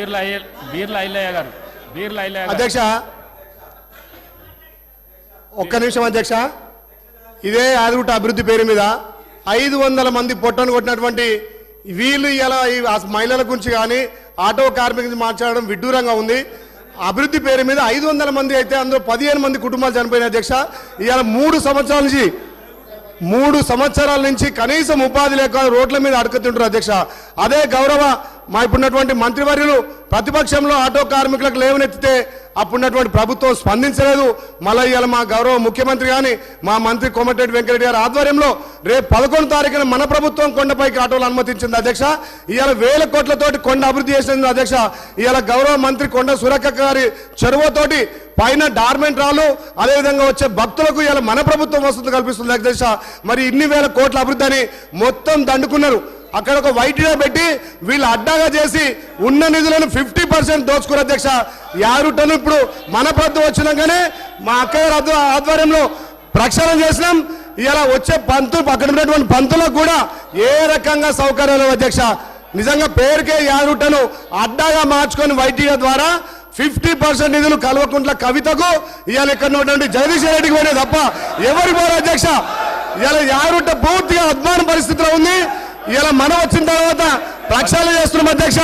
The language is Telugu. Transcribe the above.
బీర్ల బీర్ల ఐలయ్య గారు బీర్ల ఐలయ్య అధ్యక్ష ఒక్క నిమిషం అధ్యక్ష. ఇదే ఆదిగుట్ట అభివృద్ధి పేరు మీద ఐదు వందల మంది పొట్టను కొట్టినటువంటి వీళ్ళు ఇలా ఈ మహిళల గురించి కానీ ఆటో కార్మికుల మాట్లాడడం విడ్డూరంగా ఉంది. అభివృద్ధి పేరు మీద ఐదు వందల మంది అయితే అందులో పదిహేను మంది కుటుంబాలు చనిపోయిన అధ్యక్ష. ఇవాళ మూడు సంవత్సరాల నుంచి మూడు సంవత్సరాల నుంచి కనీసం ఉపాధి లేక రోడ్ల మీద అడుగుతుంటారు అధ్యక్ష. అదే గౌరవ మా ఇప్పుడున్నటువంటి మంత్రివర్యులు ప్రతిపక్షంలో ఆటో కార్మికులకు లేవనెత్తితే అప్పుడున్నటువంటి ప్రభుత్వం స్పందించలేదు. మళ్ళీ మా గౌరవ ముఖ్యమంత్రి కానీ మా మంత్రి కోమటిరెడ్డి వెంకరెడ్డి గారి ఆధ్వర్యంలో రేపు పదకొండు తారీఖున మన ప్రభుత్వం కొండపైకి ఆటోలు అనుమతించింది అధ్యక్ష. ఇవాళ వేల కోట్లతోటి కొండ అభివృద్ధి చేసింది అధ్యక్ష. ఇవాళ గౌరవ మంత్రి కొండ సురక్క గారి చెరువుతోటి పైన డార్మెంట్ రాళ్ళు అదేవిధంగా వచ్చే భక్తులకు ఇలా మన ప్రభుత్వం వసతి కల్పిస్తుంది అధ్యక్ష. మరి ఇన్ని వేల కోట్ల అభివృద్ధి అని మొత్తం దండుకున్నారు. అక్కడ ఒక వైట్ పెట్టి వీళ్ళు అడ్డాగా చేసి ఉన్న నిధులను ఫిఫ్టీ పర్సెంట్ దోచుకున్నారు అధ్యక్ష. యారుటను ఇప్పుడు మన ప్రభుత్వం వచ్చినాకనే మా అక్కగారి ఆధ్వ- ఆధ్వర్యంలో ప్రక్షాళన చేసినాం. ఇలా వచ్చే పంతులు అక్కడ ఉన్నటువంటి పంతులకు కూడా ఏ రకంగా సౌకర్యాలు అధ్యక్ష. నిజంగా పేరుకే యారుటను అడ్డాగా మార్చుకొని వైటీఏ ద్వారా ఫిఫ్టీ పర్సెంట్ నిధులు కల్వకుంట్ల కవితకు ఇవాళ ఇక్కడ ఉన్నటువంటి జగదీశ్వర రెడ్డికి పోయినాయి తప్ప ఎవరు పోరు అధ్యక్ష. ఇవాళ యారుట పూర్తిగా అద్మాన పరిస్థితిలో ఉంది. ఇలా మనం వచ్చిన తర్వాత ప్రక్షాళన చేస్తున్నాం అధ్యక్ష.